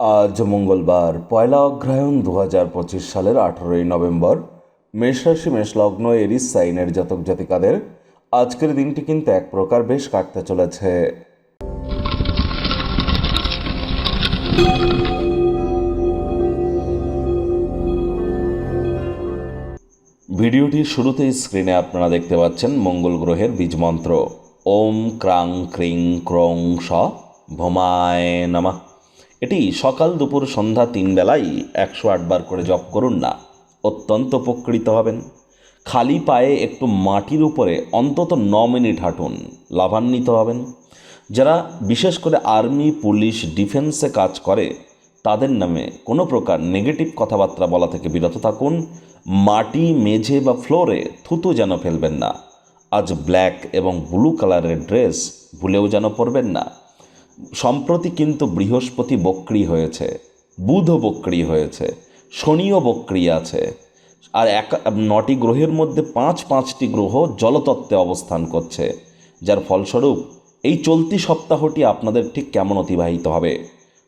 আজ মঙ্গলবার, পয়লা অগ্রহায়ণ দু হাজার পঁচিশ সালের আঠেরোই নভেম্বর। মেষ রাশি মেষলগ্ন এরিস, সাইনের জাতক জাতিকাদের আজকের দিনটি কিন্তু এক প্রকার বেশ কাটতে চলেছে। ভিডিওটির শুরুতেই স্ক্রিনে আপনারা দেখতে পাচ্ছেন মঙ্গল গ্রহের বীজ মন্ত্র। ওম ক্রাং ক্রিং ক্রং স ভোমায় নামা। এটি সকাল দুপুর সন্ধ্যা তিন বেলায় একশো আটবার করে জপ করুন না, অত্যন্ত উপকৃত হবেন। খালি পায়ে একটু মাটির উপরে অন্তত ন মিনিট হাঁটুন, লাভান্বিত হবেন। যারা বিশেষ করে আর্মি, পুলিশ, ডিফেন্সে কাজ করে, তাদের নামে কোনো প্রকার নেগেটিভ কথাবার্তা বলা থেকে বিরত থাকুন। মাটি, মেঝে বা ফ্লোরে থুতু যেন ফেলবেন না। আজ ব্ল্যাক এবং ব্লু কালারের ড্রেস ভুলেও যেন পরবেন না। সম্প্রতি কিন্তু বৃহস্পতি বক্রি হয়েছে, বুধ বক্রি হয়েছে, শনিও বক্রি আছে। আর এক, নটি গ্রহের মধ্যে পাঁচ, পাঁচটি গ্রহ জলতত্ত্বে অবস্থান করছে, যার ফলস্বরূপ এই চলতি সপ্তাহটি আপনাদের ঠিক কেমন অতিবাহিত হবে?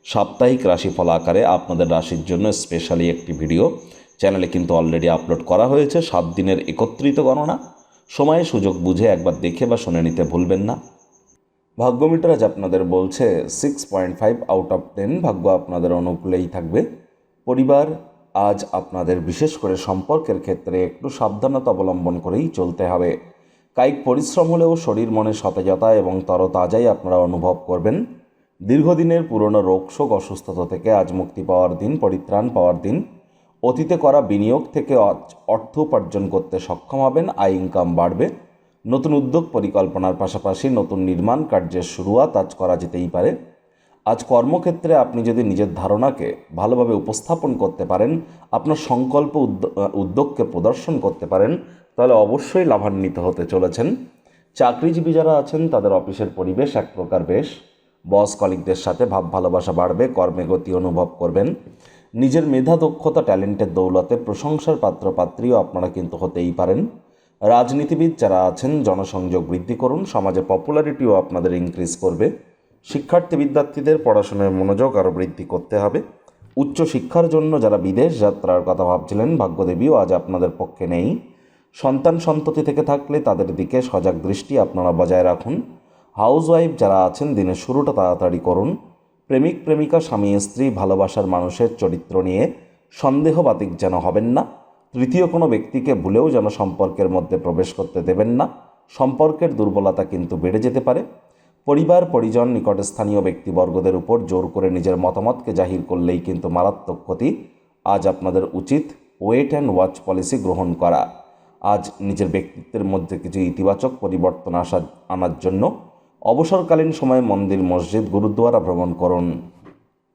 সাপ্তাহিক রাশিফল আকারে আপনাদের রাশির জন্য স্পেশালি একটি ভিডিও চ্যানেলে কিন্তু অলরেডি আপলোড করা হয়েছে, সাত দিনের একত্রিত গণনা। সময়ে সুযোগ বুঝে একবার দেখে বা শুনে নিতে ভুলবেন না। ভাগ্যমিটার আজ আপনাদের বলছে six point five out of ten ভাগ্য আপনাদের অনুকূলেই থাকবে। পরিবার আজ আপনাদের বিশেষ করে সম্পর্কের ক্ষেত্রে একটু সাবধানতা অবলম্বন করেই চলতে হবে। কায়িক পরিশ্রম হলেও শরীর মনে সতেজতা এবং তরতাজাই আপনারা অনুভব করবেন। দীর্ঘদিনের পুরনো রোগশোক অসুস্থতা থেকে আজ মুক্তি পাওয়ার দিন, পরিত্রাণ পাওয়ার দিন। অতীতে করা বিনিয়োগ থেকে অর্থ উপার্জন করতে সক্ষম হবেন, আয় ইনকাম বাড়বে। নতুন উদ্যোগ পরিকল্পনার পাশাপাশি নতুন নির্মাণ কার্যের শুরুয়াত আজ করা যেতেই পারে। আজ কর্মক্ষেত্রে আপনি যদি নিজের ধারণাকে ভালোভাবে উপস্থাপন করতে পারেন, আপনার সংকল্প উদ্য- উদ্যোগকে প্রদর্শন করতে পারেন, তাহলে অবশ্যই লাভান্বিত হতে চলেছেন। চাকরিজীবী যারা আছেন, তাদের অফিসের পরিবেশ এক প্রকার বেশ। বস কলিকদের সাথে ভাব ভালোবাসা বাড়বে, কর্মে গতি অনুভব করবেন। নিজের মেধা, দক্ষতা, ট্যালেন্টের দৌলতে প্রশংসার পাত্র, পাত্রীও আপনারা কিন্তু হতেই পারেন। রাজনীতিবিদ যারা আছেন, জনসংযোগ বৃদ্ধি করুন, সমাজে পপুলারিটিও আপনাদের ইনক্রিজ করবে। শিক্ষার্থী বিদ্যার্থীদের পড়াশোনার মনোযোগ আরও বৃদ্ধি করতে হবে। উচ্চ শিক্ষার জন্য যারা বিদেশ যাত্রার কথা ভাবছিলেন, ভাগ্যদেবীও আজ আপনাদের পক্ষে নেই। সন্তান সন্ততি থেকে থাকলে তাদের দিকে সজাগ দৃষ্টি আপনারা বজায় রাখুন। হাউসওয়াইফ যারা আছেন, দিনের শুরুটা তাড়াতাড়ি করুন। প্রেমিক, প্রেমিকা, স্বামী, স্ত্রী, ভালোবাসার মানুষের চরিত্র নিয়ে সন্দেহবাতিক যেন হবেন না। তৃতীয় কোনো ব্যক্তিকে ভুলেও যেন সম্পর্কের মধ্যে প্রবেশ করতে দেবেন না। সম্পর্কের দুর্বলতা কিন্তু বেড়ে যেতে পারে। পরিবার, পরিজন, নিকটস্থানীয় ব্যক্তিবর্গদের উপর জোর করে নিজের মতামতকে জাহির করলেই কিন্তু মারাত্মক ক্ষতি। আজ আপনাদের উচিত ওয়েট অ্যান্ড ওয়াচ পলিসি গ্রহণ করা। আজ নিজের ব্যক্তিত্বের মধ্যে কিছু ইতিবাচক পরিবর্তন আসা আনার জন্য অবসরকালীন সময়ে মন্দির, মসজিদ, গুরুদ্বারা ভ্রমণ করুন।